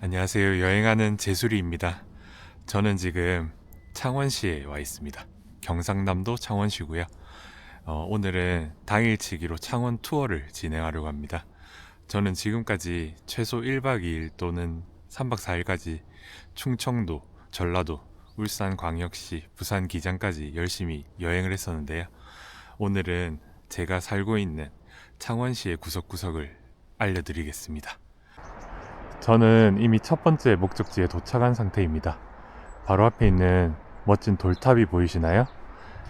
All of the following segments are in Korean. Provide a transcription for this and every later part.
안녕하세요. 여행하는 제수리입니다. 저는 지금 창원시에 와 있습니다. 경상남도 창원시고요. 어, 오늘은 당일치기로 창원 투어를 진행하려고 합니다. 저는 지금까지 최소 1박 2일 또는 3박 4일까지 충청도, 전라도, 울산 광역시, 부산 기장까지 열심히 여행을 했었는데요. 오늘은 제가 살고 있는 창원시의 구석구석을 알려드리겠습니다. 저는 이미 첫 번째 목적지에 도착한 상태입니다. 바로 앞에 있는 멋진 돌탑이 보이시나요?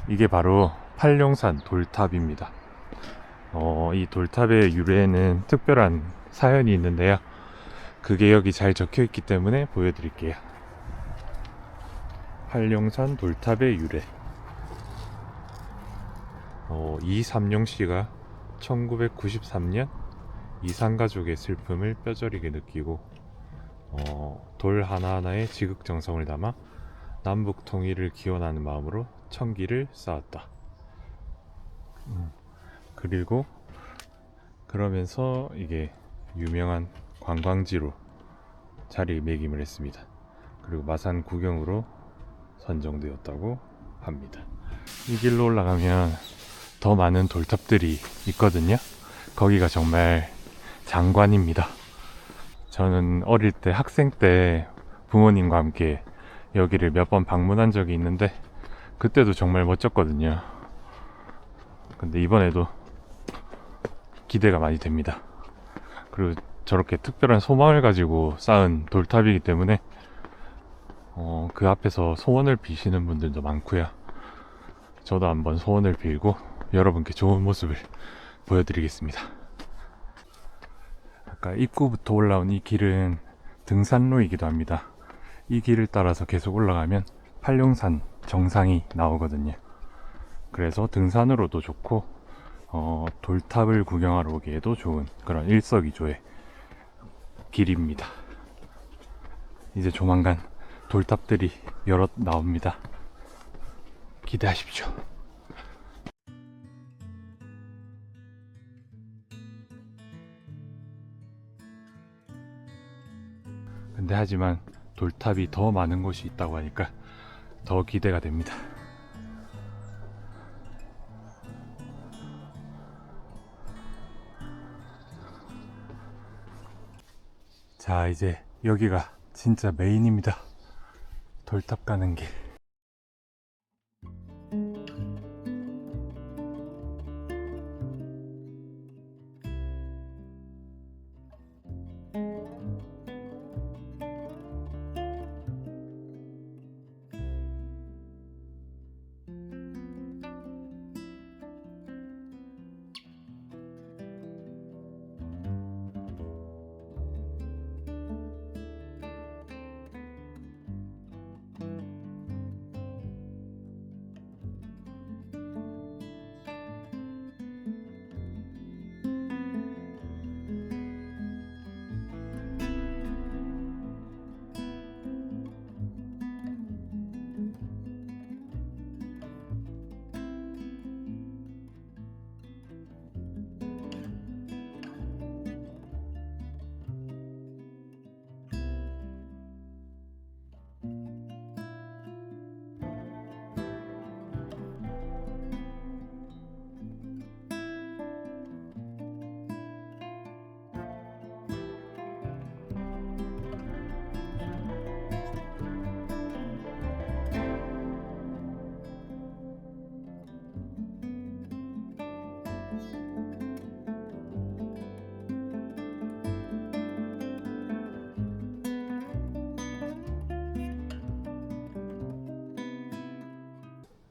이게 바로 팔룡산 돌탑입니다. 어, 이 돌탑의 유래에는 특별한 사연이 있는데요. 그게 여기 잘 적혀 있기 때문에 보여드릴게요. 팔룡산 돌탑의 유래. 어, 이삼룡 씨가 1993년 이산가족의 슬픔을 뼈저리게 느끼고 어, 돌 하나하나에 지극정성을 담아 남북 통일을 기원하는 마음으로 천기를 쌓았다. 음, 그리고 그러면서 이게 유명한 관광지로 자리매김을 했습니다. 그리고 마산 구경으로 선정되었다고 합니다. 이 길로 올라가면 더 많은 돌탑들이 있거든요. 거기가 정말 장관입니다. 저는 어릴 때 학생 때 부모님과 함께 여기를 몇 번 방문한 적이 있는데 그때도 정말 멋졌거든요. 근데 이번에도 기대가 많이 됩니다. 그리고 저렇게 특별한 소망을 가지고 쌓은 돌탑이기 때문에 어, 그 앞에서 소원을 비시는 분들도 많고요. 저도 한번 소원을 빌고 여러분께 좋은 모습을 보여드리겠습니다. 아까 입구부터 올라온 이 길은 등산로이기도 합니다. 이 길을 따라서 계속 올라가면 팔룡산 정상이 나오거든요. 그래서 등산으로도 좋고 어, 돌탑을 구경하러 오기에도 좋은 그런 일석이조의 길입니다. 이제 조만간 돌탑들이 여러 나옵니다. 기대하십시오. 근데 하지만 돌탑이 더 많은 곳이 있다고 하니까 더 기대가 됩니다. 자, 이제 여기가 진짜 메인입니다. 돌탑 가는 길.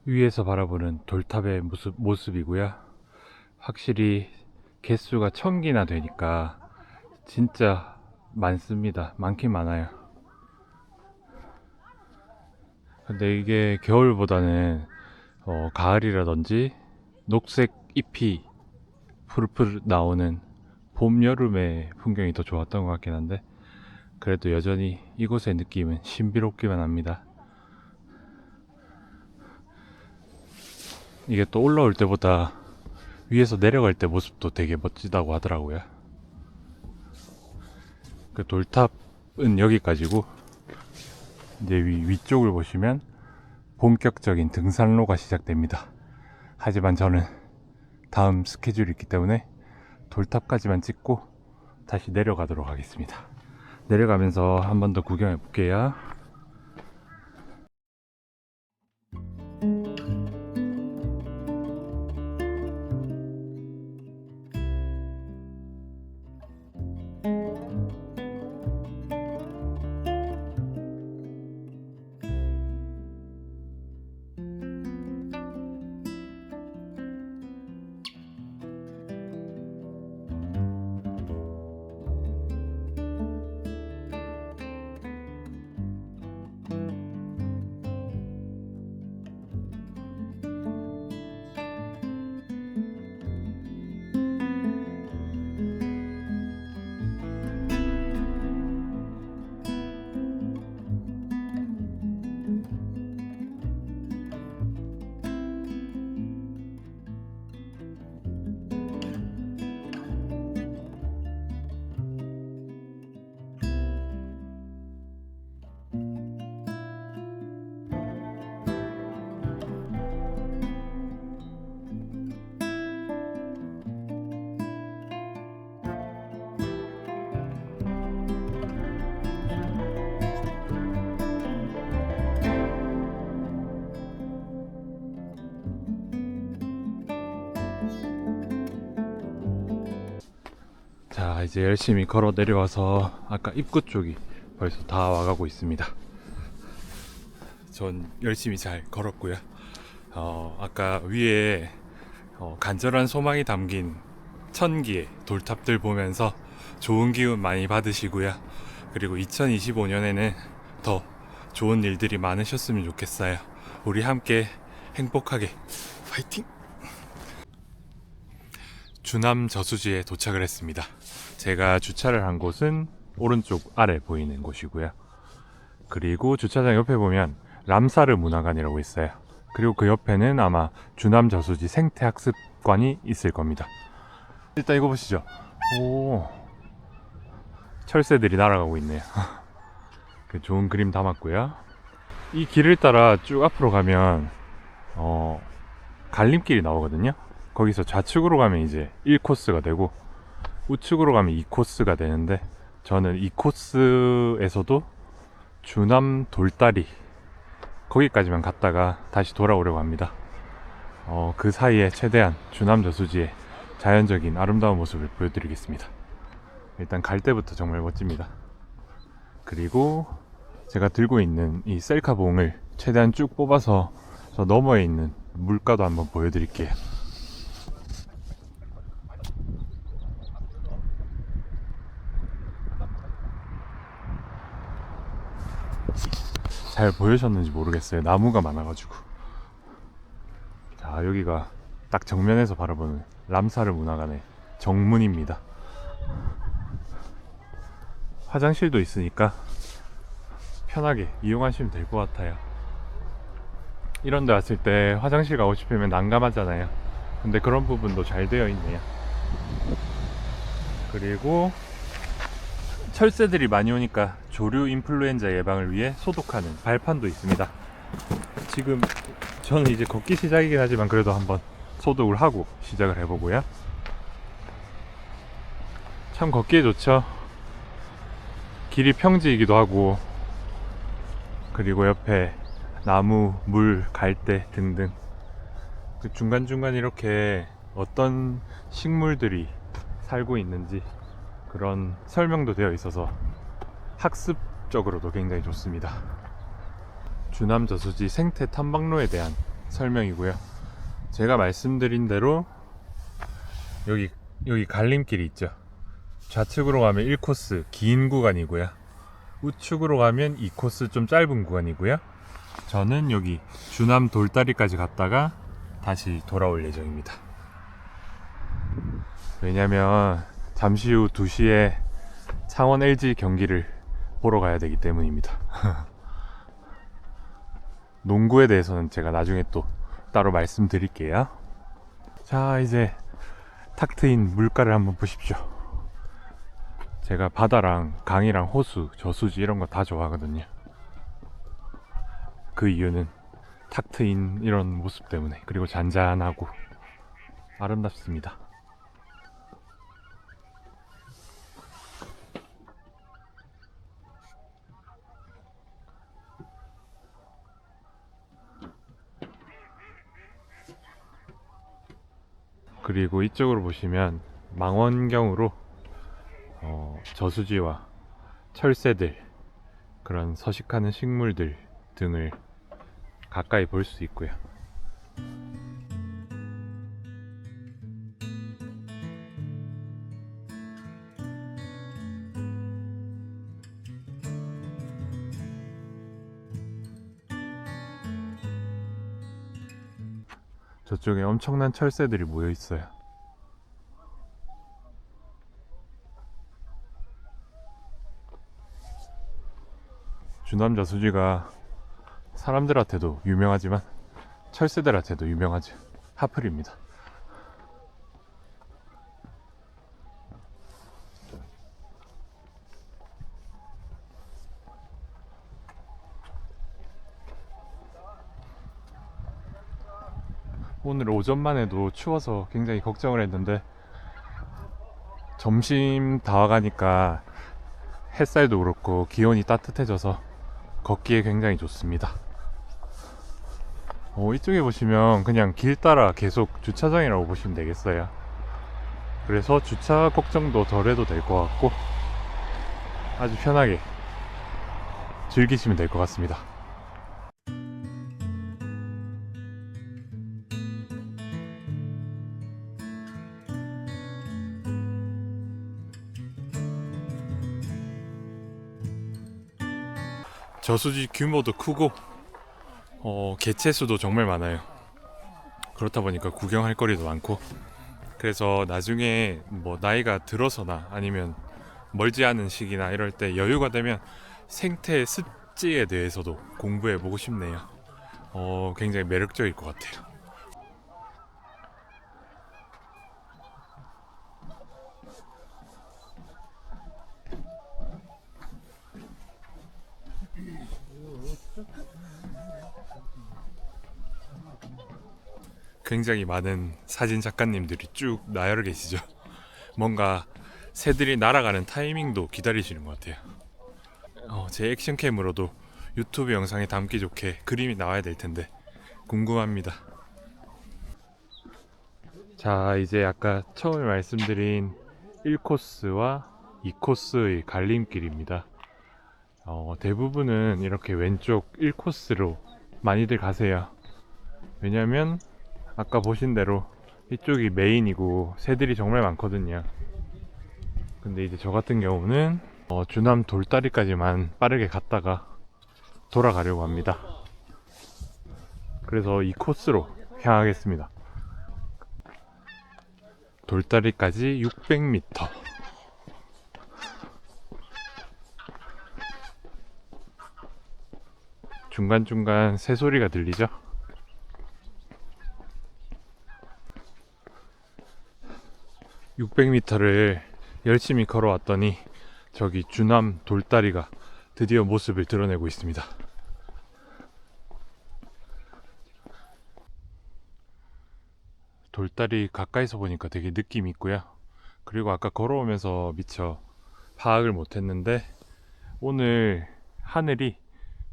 위에서 바라보는 돌탑의 모습, 모습이고요. 확실히 개수가 천 개나 되니까 진짜 많습니다. 많긴 많아요. 근데 이게 겨울보다는 어, 가을이라든지 녹색 잎이 푸르푸르 나오는 봄, 여름의 풍경이 더 좋았던 것 같긴 한데 그래도 여전히 이곳의 느낌은 신비롭기만 합니다. 이게 또 올라올 때보다 위에서 내려갈 때 모습도 되게 멋지다고 하더라고요. 그 돌탑 탑은 여기까지고 이제 위, 위쪽을 보시면 본격적인 등산로가 시작됩니다. 하지만 저는 다음 스케줄이 있기 때문에 돌탑까지만 찍고 다시 내려가도록 하겠습니다. 내려가면서 한 번 더 구경해 볼게요. 자 이제 열심히 걸어 내려와서 아까 입구 쪽이 벌써 다 와가고 있습니다. 전 열심히 잘 걸었고요. 어, 아까 위에 어, 간절한 소망이 담긴 천기의 돌탑들 보면서 좋은 기운 많이 받으시고요. 그리고 2025년에는 더 좋은 일들이 많으셨으면 좋겠어요. 우리 함께 행복하게 파이팅! 주남 저수지에 도착을 했습니다. 제가 주차를 한 곳은 오른쪽 아래 보이는 곳이고요. 그리고 주차장 옆에 보면 람사르 문화관이라고 있어요. 그리고 그 옆에는 아마 주남 저수지 생태학습관이 있을 겁니다. 일단 이거 보시죠. 오, 철새들이 날아가고 있네요. 그 좋은 그림 담았고요. 이 길을 따라 쭉 앞으로 가면 어, 갈림길이 나오거든요. 거기서 좌측으로 가면 이제 1코스가 되고 우측으로 가면 2코스가 되는데 저는 2코스에서도 주남 돌다리 거기까지만 갔다가 다시 돌아오려고 합니다. 어, 그 사이에 최대한 주남 저수지의 자연적인 아름다운 모습을 보여드리겠습니다. 일단 갈 때부터 정말 멋집니다. 그리고 제가 들고 있는 이 셀카봉을 최대한 쭉 뽑아서 저 너머에 있는 물가도 한번 보여드릴게요. 잘 보여셨는지 모르겠어요. 나무가 많아가지고. 자, 여기가 딱 정면에서 바라보는 람사르 문화관의 정문입니다. 화장실도 있으니까 편하게 이용하시면 될 것 같아요. 이런 데 왔을 때 화장실 가고 싶으면 난감하잖아요. 근데 그런 부분도 잘 되어 있네요. 그리고 철새들이 많이 오니까 조류 인플루엔자 예방을 위해 소독하는 발판도 있습니다. 지금 저는 이제 걷기 시작이긴 하지만 그래도 한번 소독을 하고 시작을 해보고요. 참 걷기에 좋죠. 길이 평지이기도 하고 그리고 옆에 나무, 물, 갈대 등등 그 중간중간 이렇게 어떤 식물들이 살고 있는지 그런 설명도 되어 있어서 학습적으로도 굉장히 좋습니다. 주남 저수지 생태 탐방로에 대한 설명이고요. 제가 말씀드린 대로 여기 여기 갈림길이 있죠. 좌측으로 가면 1코스 긴 구간이고요. 우측으로 가면 2코스 좀 짧은 구간이고요. 저는 여기 주남 돌다리까지 갔다가 다시 돌아올 예정입니다. 왜냐면 잠시 후 2시에 창원 LG 경기를 보러 가야 되기 때문입니다. 농구에 대해서는 제가 나중에 또 따로 말씀드릴게요. 자, 이제 탁 트인 물가를 한번 보십시오. 제가 바다랑 강이랑 호수, 저수지 이런 거 다 좋아하거든요. 그 이유는 탁 트인 이런 모습 때문에 그리고 잔잔하고 아름답습니다. 그리고 이쪽으로 보시면 망원경으로 어, 저수지와 철새들 그런 서식하는 식물들 등을 가까이 볼 수 있고요. 저쪽에 엄청난 철새들이 모여 있어요. 주남 저수지가 사람들한테도 유명하지만 철새들한테도 유명하죠. 하플입니다. 오늘 오전만 해도 추워서 굉장히 걱정을 했는데 점심 다 와가니까 햇살도 그렇고 기온이 따뜻해져서 걷기에 굉장히 좋습니다. 어, 이쪽에 보시면 그냥 길 따라 계속 주차장이라고 보시면 되겠어요. 그래서 주차 걱정도 덜 해도 될 것 같고 아주 편하게 즐기시면 될 것 같습니다. 저수지 규모도 크고 어, 개체 수도 정말 많아요. 그렇다 보니까 구경할 거리도 많고 그래서 나중에 뭐 나이가 들어서나 아니면 멀지 않은 시기나 이럴 때 여유가 되면 생태 습지에 대해서도 공부해 보고 싶네요. 어, 굉장히 매력적일 것 같아요. 굉장히 많은 사진 작가님들이 쭉 나열을 계시죠. 뭔가 새들이 날아가는 타이밍도 기다리시는 것 같아요. 어, 제 액션캠으로도 유튜브 영상에 담기 좋게 그림이 나와야 될 텐데 궁금합니다. 자, 이제 아까 처음에 말씀드린 1코스와 2코스의 갈림길입니다. 어, 대부분은 이렇게 왼쪽 1코스로 많이들 가세요. 왜냐면 아까 보신 대로 이쪽이 메인이고 새들이 정말 많거든요. 근데 이제 저 같은 경우는 어, 주남 돌다리까지만 빠르게 갔다가 돌아가려고 합니다. 그래서 이 코스로 향하겠습니다. 돌다리까지 600m. 중간중간 새소리가 들리죠? (600m를) 열심히 걸어왔더니 저기 주남 돌다리가 드디어 모습을 드러내고 있습니다. 돌다리 가까이서 보니까 되게 느낌 있고요. 그리고 아까 걸어오면서 미처 파악을 못했는데 오늘 하늘이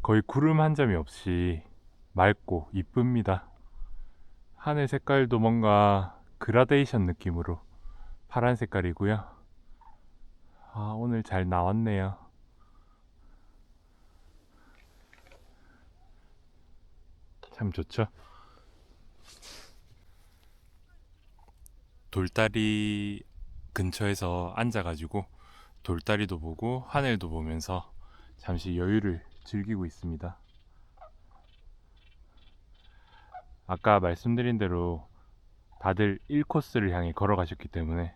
거의 구름 한 점이 없이 맑고 이쁩니다. 하늘 색깔도 뭔가 그라데이션 느낌으로 파란 색깔이고요. 아, 오늘 잘 나왔네요. 참 좋죠? 돌다리 근처에서 앉아가지고 돌다리도 보고 하늘도 보면서 잠시 여유를 즐기고 있습니다. 아까 말씀드린 대로 다들 1코스를 향해 걸어가셨기 때문에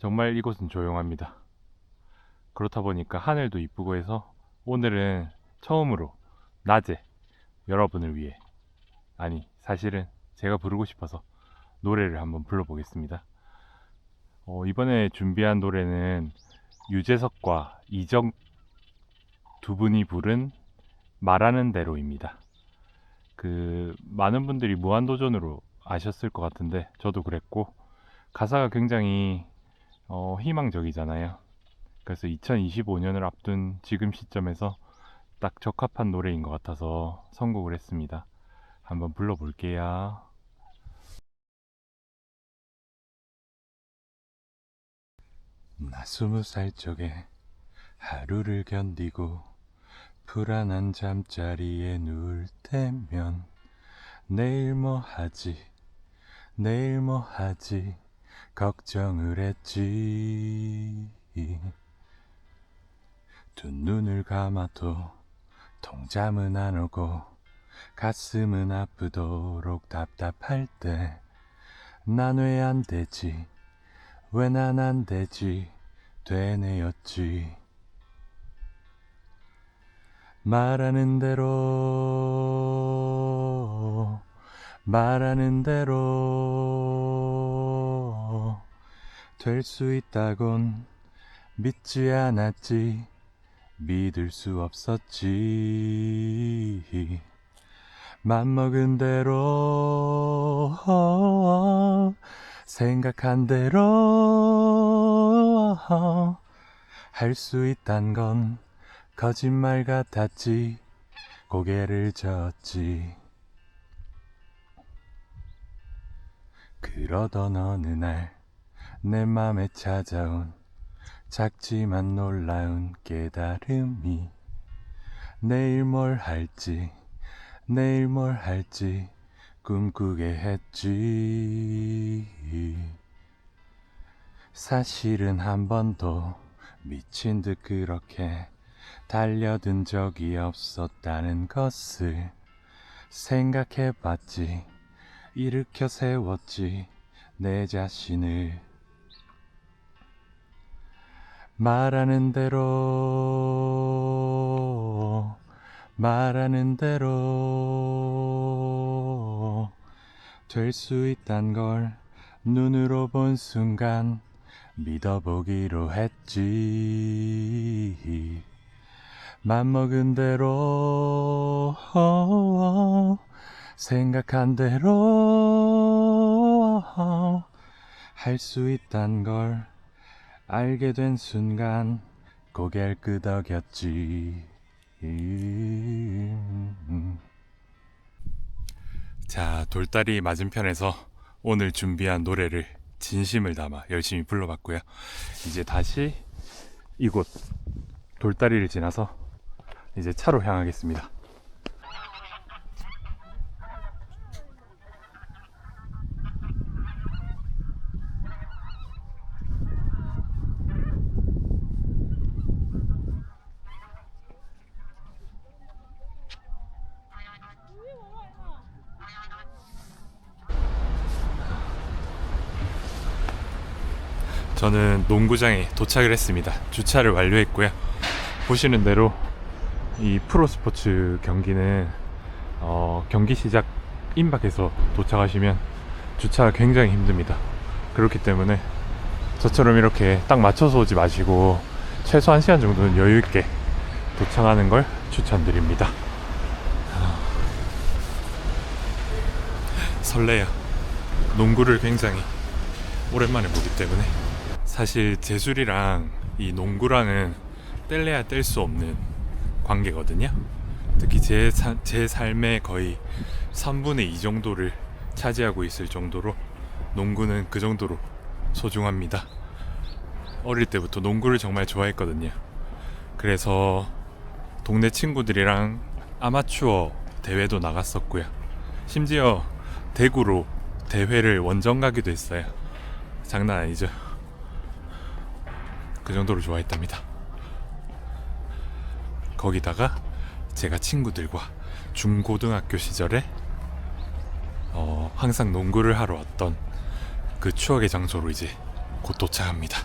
정말 이곳은 조용합니다. 그렇다 보니까 하늘도 이쁘고 해서 오늘은 처음으로 낮에 여러분을 위해 아니 사실은 제가 부르고 싶어서 노래를 한번 불러보겠습니다. 어, 이번에 준비한 노래는 유재석과 이정 두 분이 부른 말하는 대로입니다. 그 많은 분들이 무한도전으로 아셨을 것 같은데 저도 그랬고 가사가 굉장히 어, 희망적이잖아요. 그래서 2025년을 앞둔 지금 시점에서 딱 적합한 노래인 것 같아서 선곡을 했습니다. 한번 불러볼게요. 나 스무 살 적에 하루를 견디고 불안한 잠자리에 누울 때면 내일 뭐 하지 내일 뭐 하지 걱정을 했지. 두 눈을 감아도 통잠은 안 오고 가슴은 아프도록 답답할 때 난 왜 안 되지? 왜 난 안 되지? 되뇌였지. 말하는 대로 말하는 대로 될 수 있다곤 믿지 않았지. 믿을 수 없었지. 맘먹은 대로 생각한 대로 할 수 있단 건 거짓말 같았지. 고개를 젓지 그러던 어느 날 내 맘에 찾아온 작지만 놀라운 깨달음이 내일 뭘 할지 내일 뭘 할지 꿈꾸게 했지. 사실은 한 번도 미친 듯 그렇게 달려든 적이 없었다는 것을 생각해 봤지 일으켜 세웠지 내 자신을. 말하는 대로 말하는 대로 될 수 있단 걸 눈으로 본 순간 믿어보기로 했지. 맘먹은 대로 생각한 대로 할 수 있단 걸 알게 된 순간 고개를 끄덕였지. 자 돌다리 맞은편에서 오늘 준비한 노래를 진심을 담아 열심히 불러봤고요. 이제 다시 이곳 돌다리를 지나서 이제 차로 향하겠습니다 저는 농구장에 도착을 했습니다. 주차를 완료했고요. 보시는 대로 이 프로스포츠 경기는 어, 경기 시작 임박해서 도착하시면 주차가 굉장히 힘듭니다. 그렇기 때문에 저처럼 이렇게 딱 맞춰서 오지 마시고 최소 1시간 정도는 여유 있게 도착하는 걸 추천드립니다. 아. 설레요. 농구를 굉장히 오랜만에 보기 때문에 사실 제술이랑 이 농구랑은 뗄래야 뗄 수 없는 관계거든요. 특히 제, 사- 제 삶의 거의 3분의 2 정도를 차지하고 있을 정도로 농구는 그 정도로 소중합니다. 어릴 때부터 농구를 정말 좋아했거든요. 그래서 동네 친구들이랑 아마추어 대회도 나갔었고요. 심지어 대구로 대회를 원정 가기도 했어요. 장난 아니죠. 그 정도로 좋아했답니다. 거기다가 제가 친구들과 중고등학교 시절에 어, 항상 농구를 하러 왔던 그 추억의 장소로 이제 곧 도착합니다.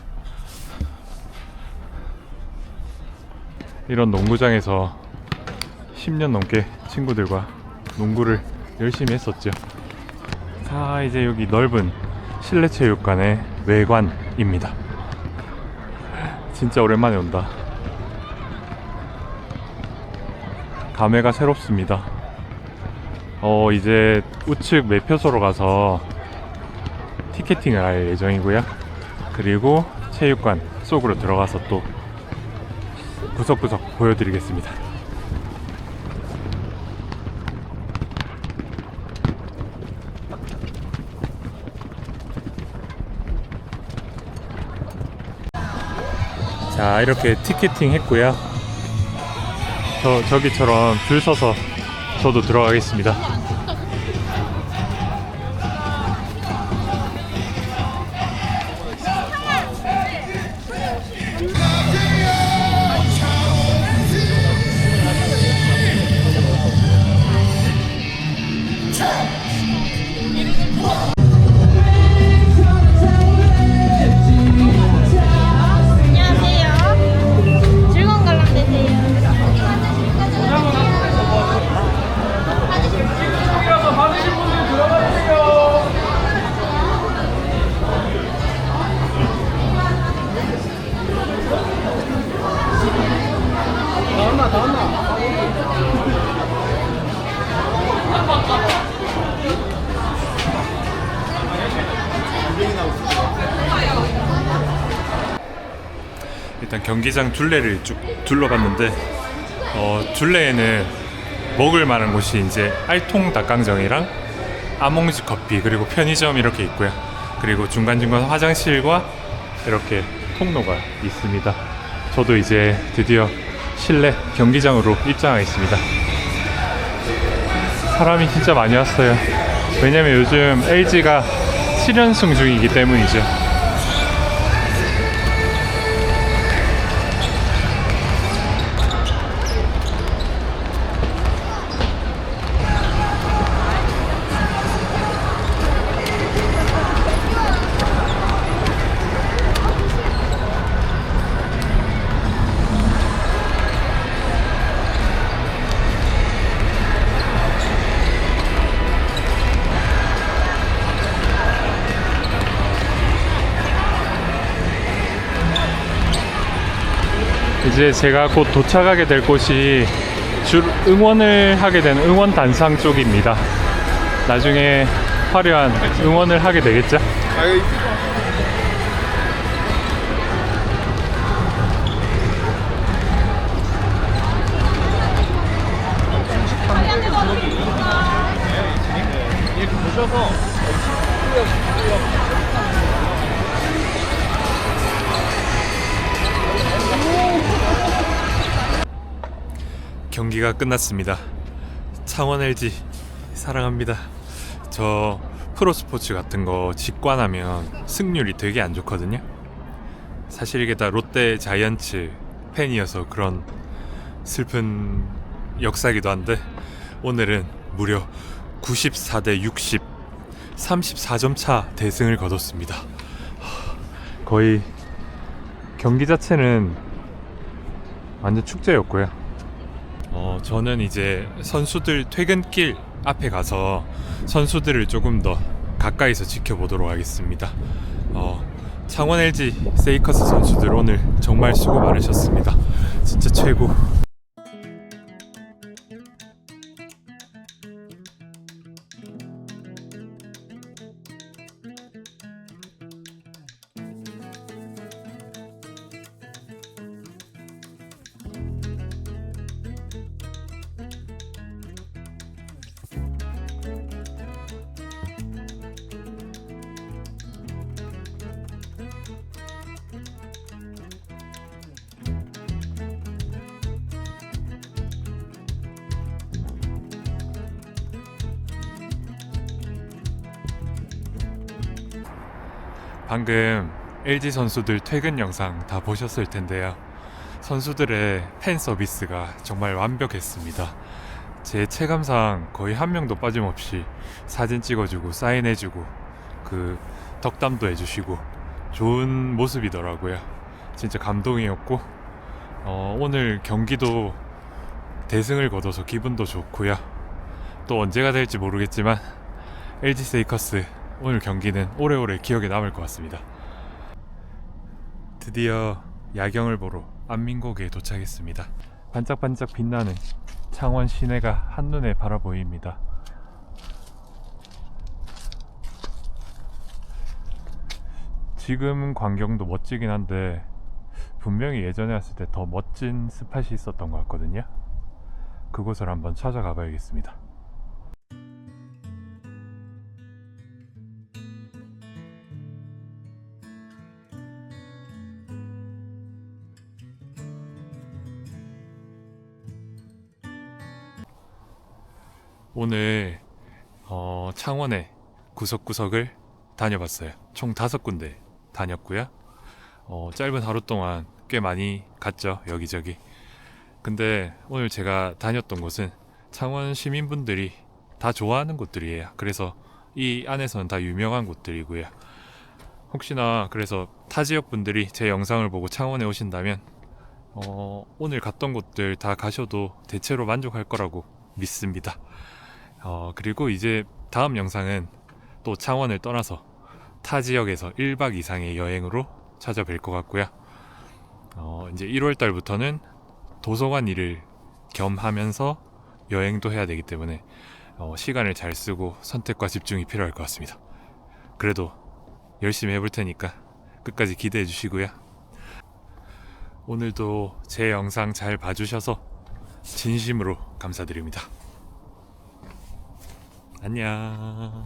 이런 농구장에서 10년 넘게 친구들과 농구를 열심히 했었죠. 자, 이제 여기 넓은 실내 체육관의 외관입니다. 진짜 오랜만에 온다. 감회가 새롭습니다. 어, 이제 우측 매표소로 가서 티켓팅을 할 예정이고요. 그리고 체육관 속으로 들어가서 또 구석구석 보여드리겠습니다. 자, 이렇게 티켓팅 했고요. 저, 저기처럼 줄 서서 저도 들어가겠습니다. 경기장 둘레를 쭉 둘러봤는데 어, 둘레에는 먹을 만한 곳이 이제 알통 닭강정이랑 아몽지 커피 그리고 편의점 이렇게 있고요. 그리고 중간중간 화장실과 이렇게 통로가 있습니다. 저도 이제 드디어 실내 경기장으로 입장하겠습니다. 사람이 진짜 많이 왔어요. 왜냐면 요즘 LG가 7연승 중이기 때문이죠. 이제 제가 곧 도착하게 될 곳이 줄 응원을 하게 되는 응원 단상 쪽입니다. 나중에 화려한 응원을 하게 되겠죠? 경기가 끝났습니다. 창원 LG 사랑합니다. 저 프로스포츠 같은 거 직관하면 승률이 되게 안 좋거든요. 사실 이게 다 롯데 자이언츠 팬이어서 그런 슬픈 역사기도 한데 오늘은 무려 94대 60 34점 차 대승을 거뒀습니다. 하, 거의 경기 자체는 완전 축제였고요. 어, 저는 이제 선수들 퇴근길 앞에 가서 선수들을 조금 더 가까이서 지켜보도록 하겠습니다. 어, 창원 LG 세이커스 선수들 오늘 정말 수고 많으셨습니다. 진짜 최고. 방금 LG 선수들 퇴근 영상 다 보셨을 텐데요. 선수들의 팬 서비스가 정말 완벽했습니다. 제 체감상 거의 한 명도 빠짐없이 사진 찍어주고 사인해주고 그 덕담도 해주시고 좋은 모습이더라고요. 진짜 감동이었고 어, 오늘 경기도 대승을 거둬서 기분도 좋고요. 또 언제가 될지 모르겠지만 LG 세이커스 오늘 경기는 오래오래 기억에 남을 것 같습니다. 드디어 야경을 보러 안민곡에 도착했습니다. 반짝반짝 빛나는 창원 시내가 한눈에 바라 보입니다. 지금 광경도 멋지긴 한데 분명히 예전에 왔을 때 더 멋진 스팟이 있었던 것 같거든요. 그곳을 한번 찾아가 봐야겠습니다. 오늘 어, 창원의 구석구석을 다녀봤어요. 총 다섯 군데 다녔고요. 어, 짧은 하루 동안 꽤 많이 갔죠 여기저기. 근데 오늘 제가 다녔던 곳은 창원 시민분들이 다 좋아하는 곳들이에요. 그래서 이 안에서는 다 유명한 곳들이고요. 혹시나 그래서 타 지역 분들이 제 영상을 보고 창원에 오신다면 어, 오늘 갔던 곳들 다 가셔도 대체로 만족할 거라고 믿습니다. 어, 그리고 이제 다음 영상은 또 창원을 떠나서 타 지역에서 1박 이상의 여행으로 찾아뵐 것 같고요. 어, 이제 1월 달부터는 도서관 일을 겸하면서 여행도 해야 되기 때문에 어, 시간을 잘 쓰고 선택과 집중이 필요할 것 같습니다. 그래도 열심히 해볼 테니까 끝까지 기대해 주시고요. 오늘도 제 영상 잘 봐주셔서 진심으로 감사드립니다. 안녕.